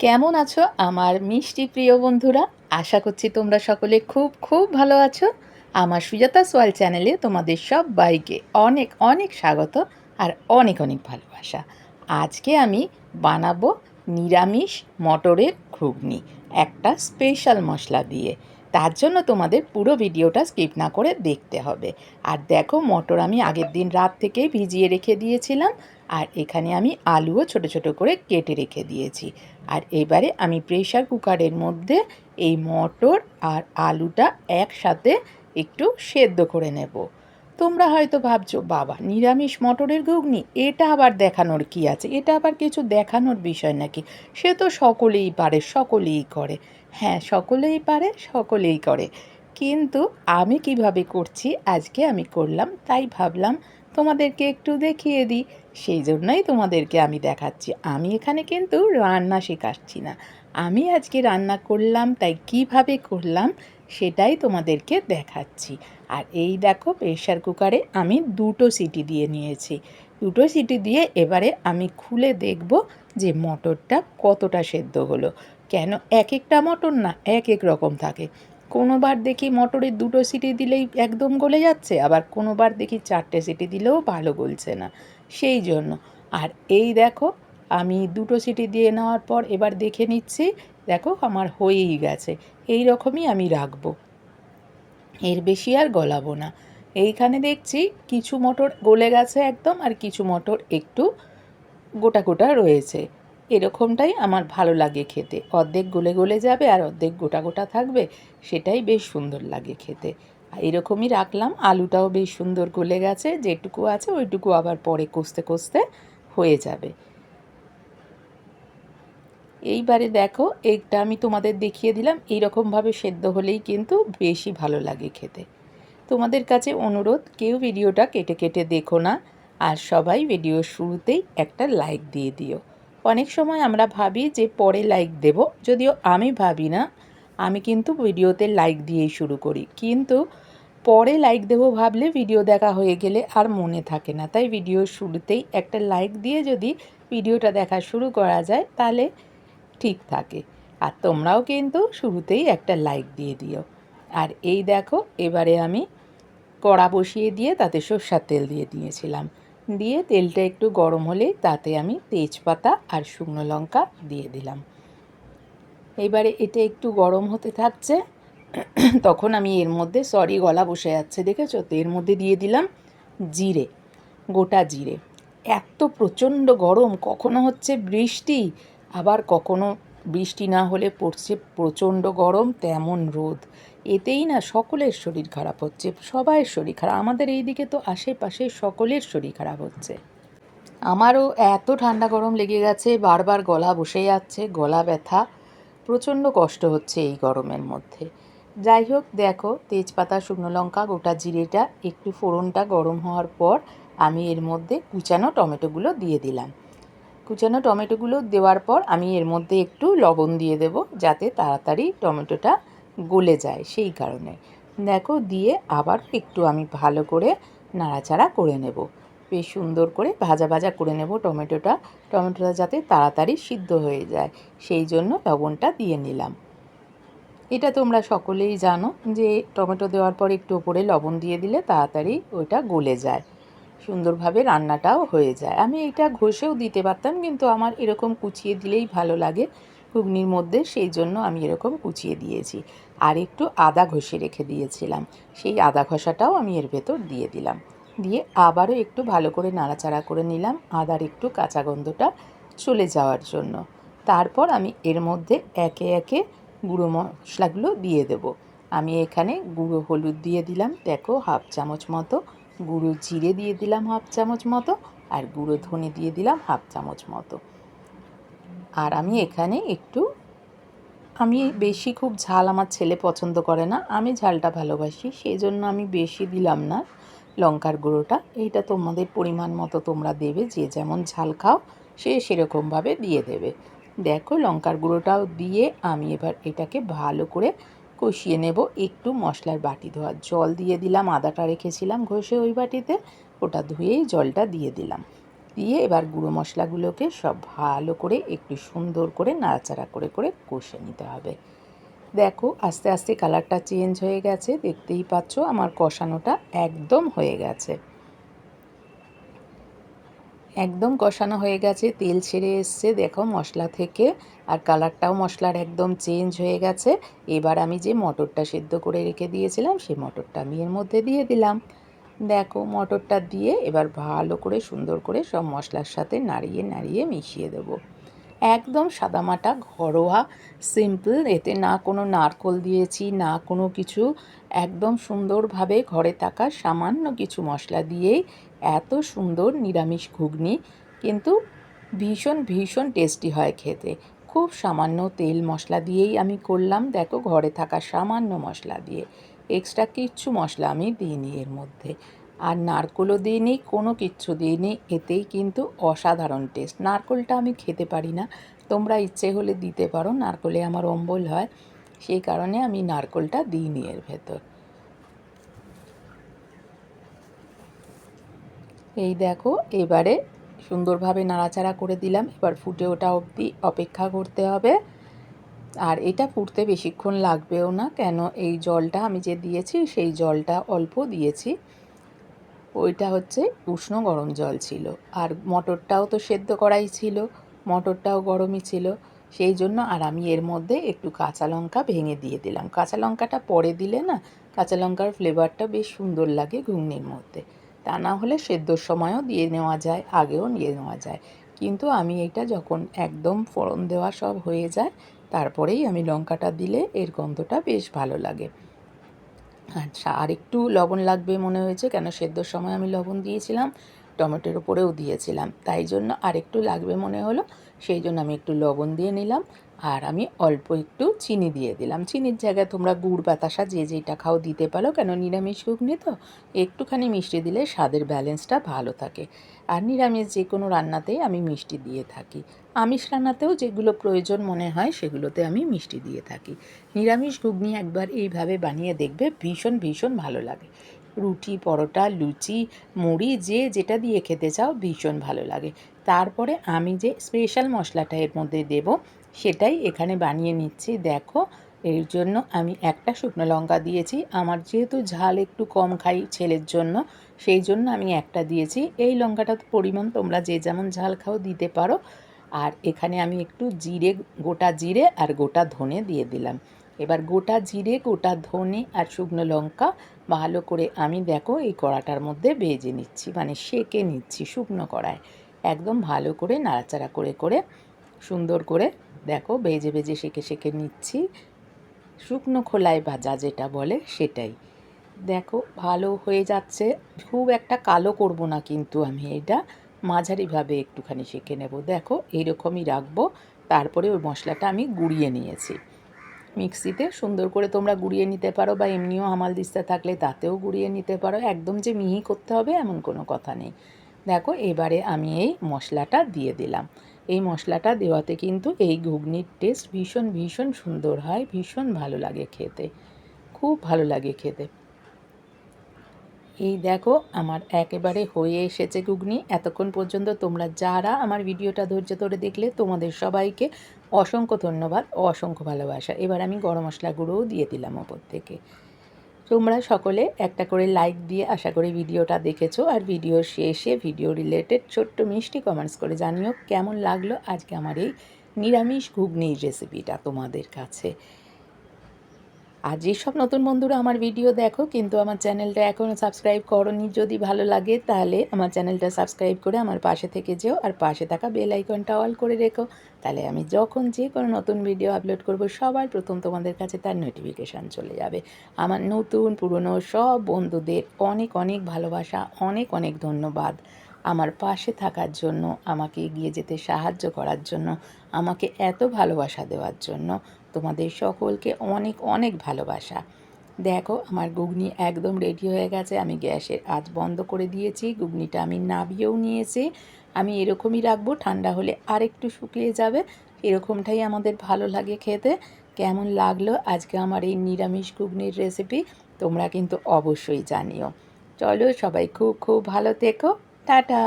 কেমন আছো আমার মিষ্টি প্রিয় বন্ধুরা? আশা করছি তোমরা সকলে খুব খুব ভালো আছো। আমার সুজাতা সোয়াল চ্যানেলে তোমাদের সব বাইকে অনেক অনেক স্বাগত আর অনেক অনেক ভালোবাসা। আজকে আমি বানাবো নিরামিষ মটরের ঘুগনি, একটা স্পেশাল মশলা দিয়ে। তার জন্য তোমাদের পুরো ভিডিওটা স্কিপ না করে দেখতে হবে। আর দেখো মটর আমি আগের দিন রাত থেকেই ভিজিয়ে রেখে দিয়েছিলাম আর এখানে আমি আলুও ছোট ছোট করে কেটে রেখে দিয়েছি। আর এবারে আমি প্রেশার কুকারের মধ্যে এই মটর আর আলুটা একসাথে একটু সেদ্ধ করে নেব। তোমরা হয়তো ভাবছ, বাবা, নিরামিষ মটরের ঘুগনি? এটা আবার দেখানোর কি আছে? এটা আবার কিছু দেখানোর বিষয় নাকি? সে তো সকলেই পারে, সকলেই করে। হ্যাঁ সকলেই পারে, সকলেই করে। কিন্তু আমি কীভাবে করছি? আজকে আমি করলাম, তাই ভাবলাম তোমাদেরকে একটু দেখিয়ে দিই। সেই জন্যই তোমাদেরকে আমি দেখাচ্ছি। আমি এখানে কিন্তু রান্না শেখাচ্ছি না। আমি আজকে রান্না করলাম, তাই কীভাবে করলাম সেটাই তোমাদেরকে দেখাচ্ছি। আর এই দেখো প্রেশার কুকারে আমি দুটো সিটি দিয়ে নিয়েছি। দুটো সিটি দিয়ে এবারে আমি খুলে দেখব যে মটরটা কতটা সেদ্ধ হলো। কেন এক একটা মটর না, এক এক রকম থাকে। কোনোবার দেখি মটরের দুটো সিটি দিলেই একদম গলে যাচ্ছে, আবার কোনোবার দেখি চারটে সিটি দিলেও ভালো গলছে না। সেই জন্য। আর এই দেখো, আমি দুটো সিটি দিয়ে নেওয়ার পর এবার দেখে নিচ্ছি, দেখো আমার হয়েই গেছে। এই রকমই আমি রাখব। এর বেশি আর গলাবো না। এইখানে দেখছি কিছু মটর গলে গেছে একদম, আর কিছু মটর একটু গোটা গোটা রয়েছে। এরকমটাই আমার ভালো লাগে খেতে। অর্ধেক গলে গলে যাবে আর অর্ধেক গোটা গোটা থাকবে, সেটাই বেশ সুন্দর লাগে খেতে। এরকমই রাখলাম, আলুটাও বেশ সুন্দর গলে গেছে, যেটুকু আছে ওইটুকু আবার পরে কষতে কষতে হয়ে যাবে। এইবারে দেখো একটা আমি তোমাদের দেখিয়ে দিলাম, এইরকমভাবে সেদ্ধ হলেই কিন্তু বেশি ভালো লাগে খেতে। তোমাদের কাছে অনুরোধ, কেউ ভিডিওটা কেটে কেটে দেখো না, আর সবাই ভিডিওর শুরুতেই একটা লাইক দিয়ে দিও। অনেক সময় আমরা ভাবি যে পরে লাইক দেব। যদিও আমি ভাবি না, আমি কিন্তু ভিডিওতে লাইক দিয়েই শুরু করি। কিন্তু পরে লাইক দেবো ভাবলে ভিডিও দেখা হয়ে গেলে আর মনে থাকে না। তাই ভিডিওর শুরুতেই একটা লাইক দিয়ে যদি ভিডিওটা দেখা শুরু করা যায়, তাহলে ঠিক থাকে। আর তোমরাও কিন্তু শুরুতেই একটা লাইক দিয়ে দিও। আর এই দেখো, এবারে আমি কড়া বসিয়ে দিয়ে তাতে সর্ষার তেল দিয়ে দিয়েছিলাম। দিয়ে তেলটা একটু গরম হলে তাতে আমি তেজপাতা আর শুকনো লঙ্কা দিয়ে দিলাম। এবারে এটা একটু গরম হতে থাকছে, তখন আমি এর মধ্যে, সরি, গলা বসে যাচ্ছে, দেখেছ? তো এর মধ্যে দিয়ে দিলাম জিরে, গোটা জিরে। এত প্রচণ্ড গরম, কখনো হচ্ছে বৃষ্টি, আবার কখনো বৃষ্টি না হলে পড়ছে প্রচণ্ড গরম, তেমন রোদ। এতেই না সকলের শরীর খারাপ হচ্ছে, সবাইয়ের শরীর খারাপ। আমাদের এই দিকে তো আশেপাশে সকলের শরীর খারাপ হচ্ছে। আমারও এত ঠান্ডা গরম লেগে গেছে, বারবার গলা বসে যাচ্ছে, গলা ব্যথা। প্রচণ্ড কষ্ট হচ্ছে এই গরমের মধ্যে। যাই হোক, দেখো, তেজপাতা, শুকনো লঙ্কা, গোটা জিরেটা, একটু ফোড়নটা গরম হওয়ার পর আমি এর মধ্যে কুচানো টমেটোগুলো দিয়ে দিলাম। কুচানো টমেটোগুলো দেওয়ার পর আমি এর মধ্যে একটু লবণ দিয়ে দেব, যাতে তাড়াতাড়ি টমেটোটা গলে যায় সেই কারণে। দেখো, দিয়ে আবার একটু আমি ভালো করে নাড়াচাড়া করে নেব। বেশ সুন্দর করে ভাজা ভাজা করে নেব টমেটোটা। টমেটোটা যাতে তাড়াতাড়ি সিদ্ধ হয়ে যায়। সেই জন্য লবণটা দিয়ে নিলাম। এটা তোমরা সকলেই জানো যে টমেটো দেওয়ার পর একটু ওপরে লবণ দিয়ে দিলে তাড়াতাড়ি ওইটা গলে যায়। সুন্দরভাবে রান্নাটাও হয়ে যায়। আমি এটা ঘষেও দিতে পারতাম, কিন্তু আমার এরকম কুচিয়ে দিলেই ভালো লাগে। ঘুগনির মধ্যে সেই জন্য আমি এরকম কুচিয়ে দিয়েছি। আর একটু আদা ঘষে রেখে দিয়েছিলাম। সেই আদা ঘষাটাও আমি এর ভেতর দিয়ে দিলাম। দিয়ে আবারও একটু ভালো করে নাড়াচাড়া করে নিলাম আদার একটু কাঁচা গন্ধটা চলে যাওয়ার জন্য। তারপর আমি এর মধ্যে একে একে গুঁড়ো মশলাগুলো দিয়ে দেব। আমি এখানে গুঁড়ো হলুদ দিয়ে দিলাম। দেখো হাফ চামচ মতো। গুঁড়ো জিরে দিয়ে দিলাম হাফ চামচ মতো। আর গুঁড়ো ধনে দিয়ে দিলাম হাফ চামচ মতো। আর আমি এখানে একটু, আমি বেশি খুব ঝাল আমার ছেলে পছন্দ করে না, আমি ঝালটা ভালোবাসি সেই জন্য আমি বেশি দিলাম না লঙ্কার গুঁড়োটা। এইটা তোমাদের পরিমাণ মতো তোমরা দেবে, যে যেমন ঝাল খাও, সে সেরকমভাবে দিয়ে দেবে। দেখো লঙ্কার গুঁড়োটাও দিয়ে আমি এবার এটাকে ভালো করে কষিয়ে নেব, একটু মশলার বাটি ধোয়া জল দিয়ে দিলাম, আদাটা রেখেছিলাম ঘষে ওই বাটিতে, ওটা ধুয়েই জলটা দিয়ে দিলাম। দিয়ে এবার গুঁড়ো মশলাগুলোকে সব ভালো করে একটু সুন্দর করে নাড়াচাড়া করে করে কষে নিতে হবে। দেখো আস্তে আস্তে কালারটা চেঞ্জ হয়ে গেছে, দেখতেই পাচ্ছ আমার কষানোটা একদম হয়ে গেছে। একদম কষানো হয়ে গেছে, তেল ছেড়ে এসছে, দেখো মশলা থেকে, আর কালারটাও মশলার একদম চেঞ্জ হয়ে গেছে। এবার আমি যে মটরটা সেদ্ধ করে রেখে দিয়েছিলাম, সেই মটরটা আমি এর মধ্যে দিয়ে দিলাম। দেখো মটরটা দিয়ে এবার ভালো করে সুন্দর করে সব মশলার সাথে নাড়িয়ে নাড়িয়ে মিশিয়ে দেবো। একদম সাদামাটা ঘরোয়া, সিম্পল, এতে না কোনো নারকল দিয়েছি, না কোনো কিছু, একদম সুন্দরভাবে ঘরে থাকা সামান্য কিছু মশলা দিয়েই এত সুন্দর নিরামিষ ঘুগনি, কিন্তু ভীষণ ভীষণ টেস্টি হয় খেতে। খুব সামান্য তেল মশলা দিয়েই আমি করলাম, দেখো ঘরে থাকা সামান্য মশলা দিয়ে। এক্সট্রা কিচ্ছু মশলা আমি দিইনি এর মধ্যে। আর নারকলও দিইনি, কোনো কিচ্ছু দিইনি, এতেই কিন্তু অসাধারণ টেস্ট নারকলটা আমি খেতে পারি না। তোমরা ইচ্ছে হলে দিতে পারো, নারকলে আমার অম্বল হয়, সেই কারণে আমি নারকলটা দিইনি এর ভেতর। এই দেখো, এবারে সুন্দরভাবে নাড়াচাড়া করে দিলাম। এবার ফুটে ওটা অবধি অপেক্ষা করতে হবে। আর এটা ফুটতে বেশিক্ষণ লাগবেও না, কেন এই জলটা আমি যে দিয়েছি সেই জলটা অল্প দিয়েছি। ওইটা হচ্ছে উষ্ণ গরম জল ছিল। আর মটরটাও তো সেদ্ধ করাই ছিল, মটরটাও গরমই ছিল। সেই জন্য আর আমি এর মধ্যে একটু কাঁচা লঙ্কা ভেঙে দিয়ে দিলাম। কাঁচা লঙ্কাটা পরে দিলে না, কাঁচা লঙ্কার ফ্লেভারটা বেশ সুন্দর লাগে ঘুগনির মধ্যে। তা না হলে সেদ্ধর সময়ও দিয়ে নেওয়া যায়, আগেও নিয়ে নেওয়া যায়। কিন্তু আমি এটা যখন একদম ফোড়ন দেওয়া সব হয়ে যায় তারপরেই আমি লঙ্কাটা দিলে এর গন্ধটা বেশ ভালো লাগে। আচ্ছা আর একটু লবণ লাগবে মনে হয়েছে, কেন সেদ্ধর সময় আমি লবণ দিয়েছিলাম, টমেটোর উপরেও দিয়েছিলাম। তাই জন্য আর একটু লাগবে মনে হলো সেই জন্য আমি একটু লবণ দিয়ে নিলাম আর আমি অল্প একটু চিনি দিয়ে দিলাম। চিনির জায়গায় তোমরা গুড়, বাতাসা যে যেটা খাও দিতে পারো, কেন নিরামিষ ঘুগনি তো? একটুখানি মিষ্টি দিলে স্বাদের ব্যালেন্সটা ভালো থাকে। আর নিরামিষ যে কোনো রান্নাতেই আমি মিষ্টি দিয়ে থাকি। আমিষ রান্নাতেও যেগুলো প্রয়োজন মনে হয় সেগুলোতে আমি মিষ্টি দিয়ে থাকি। নিরামিষ ঘুগনি একবার এইভাবে বানিয়ে দেখবে ভীষণ ভীষণ ভালো লাগে। রুটি, পরোটা, লুচি, মুড়ি, যে যেটা দিয়ে খেতে চাও ভীষণ ভালো লাগে। তারপরে আমি যে স্পেশাল মশলাটা এর মধ্যে দেব, সেটাই এখানে বানিয়ে নিচ্ছি। দেখো, এর জন্য আমি একটা শুকনো লঙ্কা দিয়েছি। আমার যেহেতু ঝাল একটু কম খাই ছেলের জন্য, সেই জন্য আমি একটা দিয়েছি। এই লঙ্কাটা পরিমাণ তোমরা যে যেমন ঝাল খাও দিতে পারো। আর এখানে আমি একটু জিরে, গোটা জিরে আর গোটা ধনে দিয়ে দিলাম। এবার গোটা জিরে, গোটা ধনে আর শুকনো লঙ্কা ভালো করে আমি দেখো এই কড়াটার মধ্যে ভেজে নিচ্ছি মানে সেকে নিচ্ছি শুকনো কড়ায়। একদম ভালো করে নাড়াচাড়া করে করে সুন্দর করে দেখো ভেজে ভেজে সেকে সেকে নিচ্ছি। শুকনো খোলায় ভাজা যেটা বলে সেটাই। দেখো ভালো হয়ে যাচ্ছে। খুব একটা কালো করব না কিন্তু আমি এটা। মাঝারিভাবে একটুখানি সেঁকে নেব। দেখো এইরকমই রাখব। তারপরে ওই মশলাটা আমি গুঁড়িয়ে নিয়েছি। মিক্সিতে সুন্দর করে তোমরা গুড়িয়ে নিতে পারো বা এমনিও হামাল দিস্তা থাকলে তাতেও গুড়িয়ে নিতে পারো। একদম যে মিহি করতে হবে এমন কোনো কথা নেই। দেখো, এবারে আমি এই মশলাটা দিয়ে দিলাম। এই মশলাটা দেওয়াতে কিন্তু এই ঘুগনির টেস্ট ভীষণ ভীষণ সুন্দর হয়, ভীষণ ভালো লাগে খেতে। খুব ভালো লাগে খেতে। এই দেখো, আমার একেবারে হয়ে এসেছে ঘুগনি। এতক্ষণ পর্যন্ত তোমরা যারা আমার ভিডিওটা ধৈর্য ধরে দেখলে, তোমাদের সবাইকে অসংখ্য ধন্যবাদ, অসংখ্য ভালোবাসা। এবার আমি গরম মশলা গুঁড়োও দিয়ে দিলাম ওপর থেকে। তোমরা সকলে একটা করে লাইক দিয়ে আশা করি ভিডিওটা দেখেছ। আর ভিডিও শেষে ভিডিও রিলেটেড ছোট্ট মিষ্টি কমেন্টস করে জানিও কেমন লাগল আজকে আমার এই নিরামিষ ঘুগনির রেসিপিটা তোমাদের কাছে। আর যেসব নতুন বন্ধুরা আমার ভিডিও দেখো, কিন্তু আমার চ্যানেলটা এখনও সাবস্ক্রাইব করনি, যদি ভালো লাগে তাহলে আমার চ্যানেলটা সাবস্ক্রাইব করে আমার পাশে থেকে যেও, আর পাশে থাকা বেল আইকনটা অল করে রেখো। তাহলে আমি যখন যে কোনো নতুন ভিডিও আপলোড করব, সবার প্রথম তোমাদের কাছে তার নোটিফিকেশান চলে যাবে। আমার নতুন, পুরনো সব বন্ধুদের অনেক অনেক ভালোবাসা, অনেক অনেক ধন্যবাদ। আমার পাশে থাকার জন্য, আমাকে এগিয়ে যেতে সাহায্য করার জন্য, আমাকে এত ভালোবাসা দেওয়ার জন্য। তোমাদের সকলকে অনেক অনেক ভালোবাসা। দেখো, আমার ঘুগনি একদম রেডি হয়ে গেছে। আমি গ্যাসের আজ বন্ধ করে দিয়েছি। ঘুগনিটা আমি নাবিয়েও নিয়েছি। আমি এরকমই রাখব, ঠান্ডা হলে আর একটু শুকিয়ে যাবে। এরকমটাই আমাদের ভালো লাগে খেতে। কেমন লাগল আজকে আমার এই নিরামিষ ঘুগনির রেসিপি তোমরা কিন্তু অবশ্যই জানিও। চলো সবাই খুব খুব ভালো থেকো। টাটা!